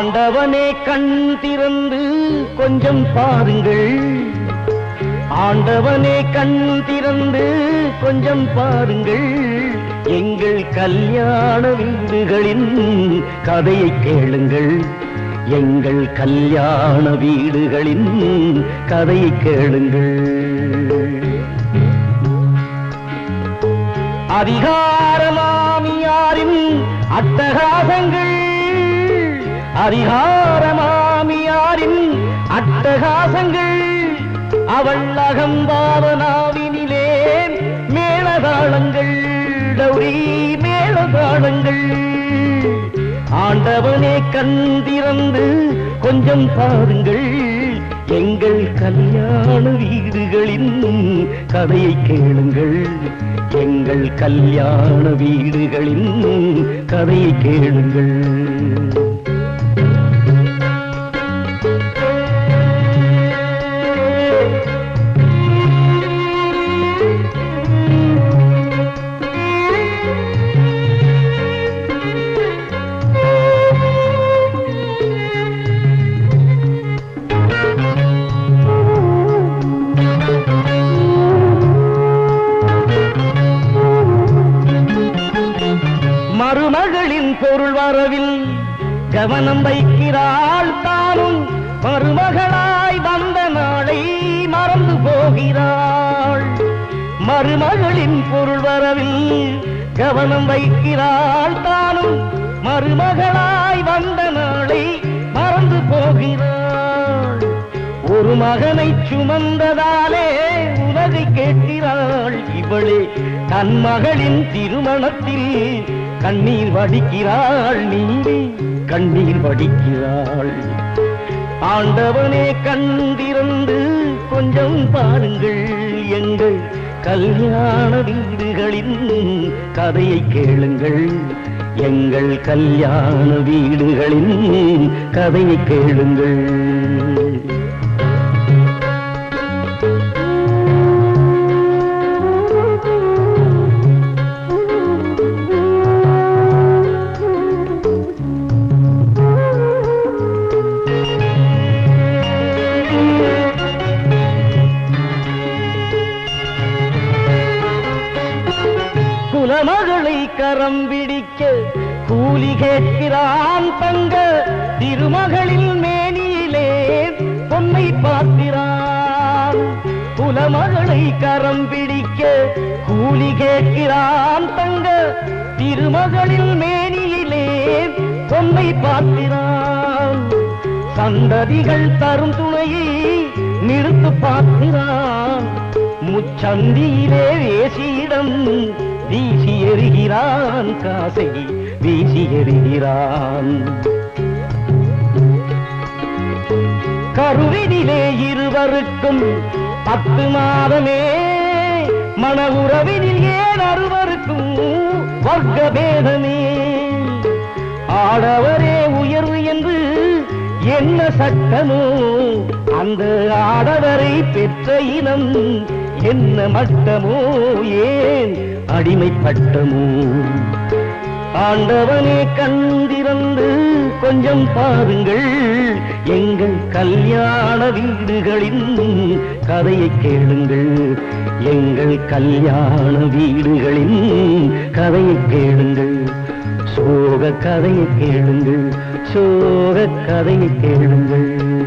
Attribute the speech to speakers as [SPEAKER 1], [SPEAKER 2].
[SPEAKER 1] ஆண்டவனே கண் திறந்து கொஞ்சம் பாருங்கள். ஆண்டவனே கண் திறந்து கொஞ்சம் பாருங்கள். எங்கள் கல்யாண வீடுகளின் கதையை கேளுங்கள். எங்கள் கல்யாண வீடுகளின் கதையை கேளுங்கள். அதிகாரமாமியாரின் அட்டகாசங்கள் அதிகாரமாமியாரின் அட்டகாசங்கள் அவள் அகம்பாவனாவினிலே மேளதாளங்கள் டௌரி மேளதாளங்கள். ஆண்டவனே கண்திறந்து கொஞ்சம் பாருங்கள் எங்கள் கல்யாண வீடுகளின் கதையை கேளுங்கள். எங்கள் கல்யாண வீடுகளின் கதையை கேளுங்கள். மருமகளின் பொருள் வரவில் கவனம் வைக்கிறாள் தானும். மருமகளாய் வந்த நாளை மறந்து போகிறாள். மருமகளின் பொருள் வரவில் கவனம் வைக்கிறாள் தானும். மருமகளாய் வந்த நாளை மறந்து போகிறாள். ஒரு மகனை சுமந்ததாலே உலகை கேட்கிறாள். இவளே தன் மகளின் திருமணத்தில் கண்ணீர் வடிக்கிறாள் நீதி கண்ணீர் வடிக்கிறாள். ஆண்டவனே கண்டிருந்து கொஞ்சம் பாருங்கள் எங்கள் கல்யாண வீடுகளின் கதையை கேளுங்கள். எங்கள் கல்யாண வீடுகளின் கதையை கேளுங்கள். குலமகளை கரம் பிடிக்க கூலி கேட்கிறான் தங்க திருமகளில் மேனியிலே பொன்னை பார்க்கிறான். குலமகளை கரம் பிடிக்க கூலி கேட்கிறான் தங்க திருமகளில் மேனியிலே பொன்னை பார்க்கிறான். சந்ததிகள் தரும் துணையை நிறுத்து பார்க்கிறான். முச்சந்தியிலே வேசியிடம் வீசி எறிகிறான் காசை வீசி எறிகிறான். கருவினிலே இருவருக்கும் பத்து மாதமே மன உறவினில் ஏன் அறுவருக்கும் வர்க்க பேதமே ஆடவரே உயர்வு என்று என்ன சட்டமோ அந்த ஆடவரை பெற்ற இனம் என்ன மட்டமோ ஏன் அடிமைப்பட்டமோ? ஆண்டவனே கண்டிருந்து கொஞ்சம் பாருங்கள். எங்கள் கல்யாண வீடுகளின் கதையை கேளுங்கள். எங்கள் கல்யாண வீடுகளின் கதையை கேளுங்கள். சோக கதையை கேளுங்கள். சோக கதையை கேளுங்கள்.